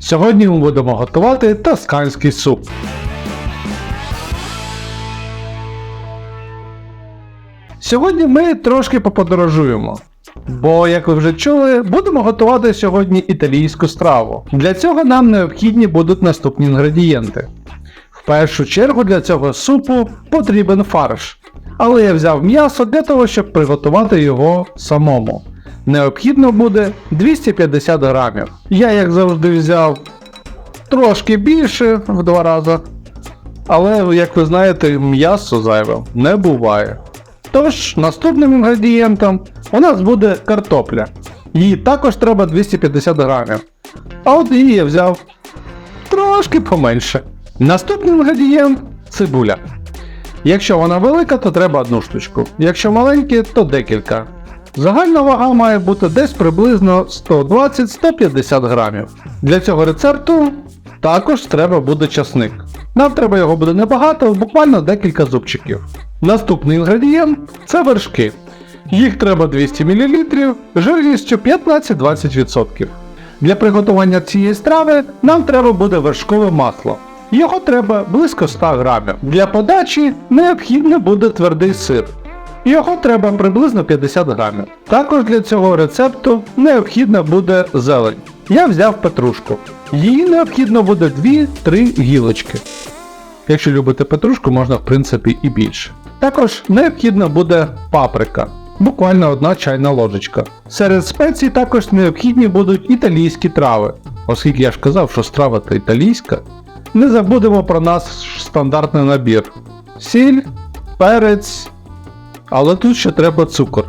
Сьогодні ми будемо готувати тосканський суп. Сьогодні ми трошки поподорожуємо. Бо, як ви вже чули, будемо готувати сьогодні італійську страву. Для цього нам необхідні будуть наступні інгредієнти. В першу чергу для цього супу потрібен фарш. Але я взяв м'ясо для того, щоб приготувати його самому. Необхідно буде 250 грамів. Я, як завжди, взяв трошки більше в два рази. Але, як ви знаєте, м'ясо зайве не буває. Тож, наступним інгредієнтом у нас буде картопля. Її також треба 250 грамів. А от її я взяв трошки поменше. Наступний інгредієнт цибуля. Якщо вона велика, то треба одну штучку. Якщо маленькі, то декілька. Загальна вага має бути десь приблизно 120-150 грамів. Для цього рецепту також треба буде часник. Нам треба його буде небагато, буквально декілька зубчиків. Наступний інгредієнт це вершки. Їх треба 200 мл жирністю 15-20%. Для приготування цієї страви нам треба буде вершкове масло. Його треба близько 100 грамів. Для подачі необхідно буде твердий сир. Його треба приблизно 50 грамів. Також для цього рецепту необхідна буде зелень. Я взяв петрушку. Її необхідно буде 2-3 гілочки. Якщо любите петрушку, можна в принципі і більше. Також необхідна буде паприка, буквально одна чайна ложечка. Серед спецій також необхідні будуть італійські трави. Оскільки я ж казав, що страва та італійська, не забудемо про наш стандартний набір: сіль, перець, але тут ще треба цукор.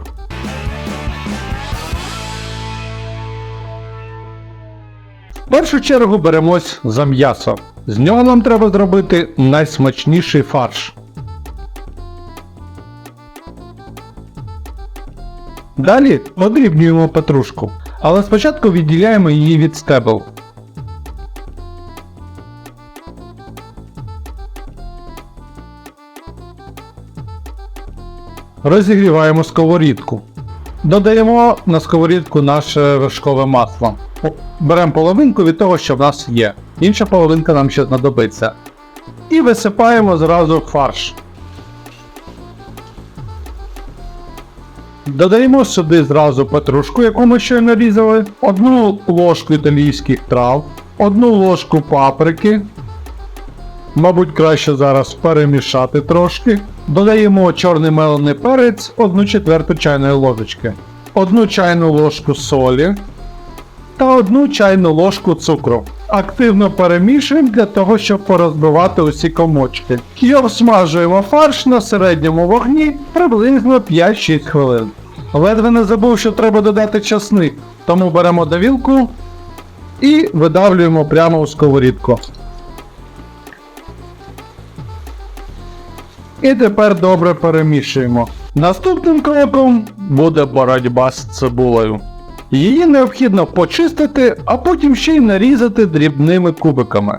В першу чергу беремось за м'ясо. З нього нам треба зробити найсмачніший фарш. Далі подрібнюємо петрушку, але спочатку відділяємо її від стебел. Розігріваємо сковорідку. Додаємо на сковорідку наше вершкове масло. Беремо половинку від того, що в нас є. Інша половинка нам ще знадобиться. І висипаємо зразу фарш. Додаємо сюди зразу петрушку, яку ми щойно різали, одну ложку італійських трав, одну ложку паприки. Мабуть, краще зараз перемішати трошки. Додаємо чорний мелений перець, 1 четверту чайної ложечки, 1 чайну ложку солі та 1 чайну ложку цукру. Активно перемішуємо для того, щоб порозбивати усі комочки. І обсмажуємо фарш на середньому вогні приблизно 5-6 хвилин. Ледве не забув, що треба додати часник, тому беремо давілку і видавлюємо прямо у сковорідку. І тепер добре перемішуємо. Наступним кроком буде боротьба з цибулею. Її необхідно почистити, а потім ще й нарізати дрібними кубиками.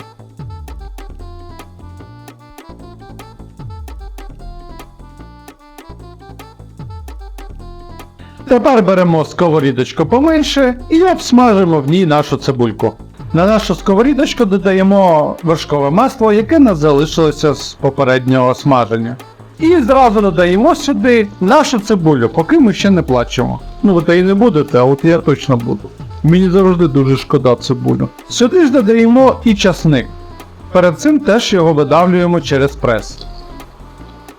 Тепер беремо сковорідочку поменше і обсмажимо в ній нашу цибульку. На нашу сковорідочку додаємо вершкове масло, яке нас залишилося з попереднього смаження. І зразу додаємо сюди нашу цибулю, поки ми ще не плачемо. Ну ви та й не будете, а от я точно буду. Мені завжди дуже шкода цибулю. Сюди ж додаємо і часник. Перед цим теж його видавлюємо через прес.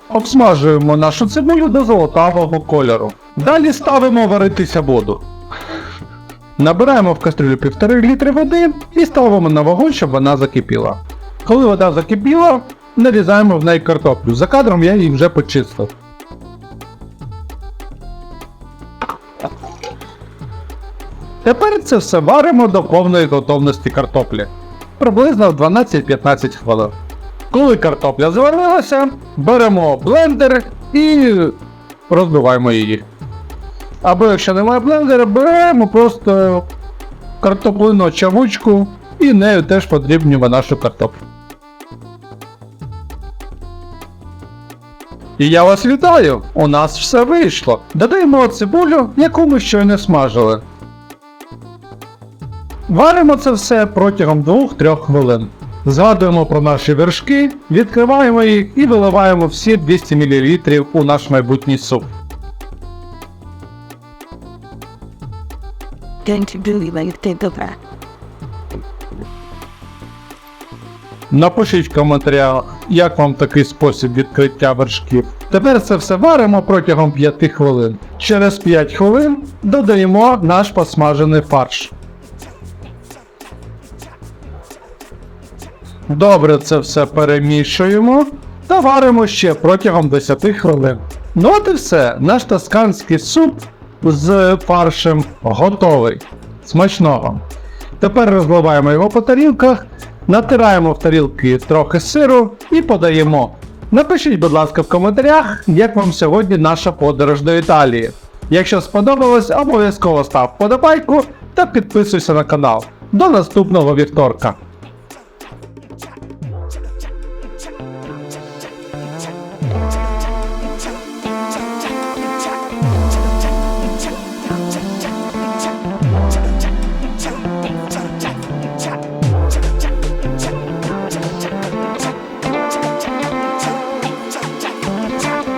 Обсмажуємо нашу цибулю до золотавого кольору. Далі ставимо варитися воду. Набираємо в кастрюлю 1,5 літри води і ставимо на вогонь, щоб вона закипіла. Коли вода закипіла, нарізаємо в неї картоплю. За кадром я її вже почистив. Тепер це все варимо до повної готовності картоплі. Приблизно 12-15 хвилин. Коли картопля зварилася, беремо блендер і розбиваємо її. Або якщо немає блендера, беремо просто картоплину чавучку і нею теж подрібнюємо нашу картоплю. І я вас вітаю! У нас все вийшло. Додаємо цибулю, яку ми щойно смажили. Варимо це все протягом 2-3 хвилин. Згадуємо про наші вершки, відкриваємо їх і виливаємо всі 200 мл у наш майбутній суп. Going to do like think of that. Напишіть в коментарях, як вам такий спосіб відкриття вершків. Тепер це все варимо протягом 5 хвилин. Через 5 хвилин додаємо наш посмажений фарш. Добре це все перемішуємо та варимо ще протягом 10 хвилин. Ну от і все, наш тосканський суп з фаршем готовий. Смачного! Тепер розливаємо його по тарілках, натираємо в тарілки трохи сиру і подаємо. Напишіть, будь ласка, в коментарях, як вам сьогодні наша подорож до Італії. Якщо сподобалось, обов'язково став вподобайку та підписуйся на канал. До наступного вівторка.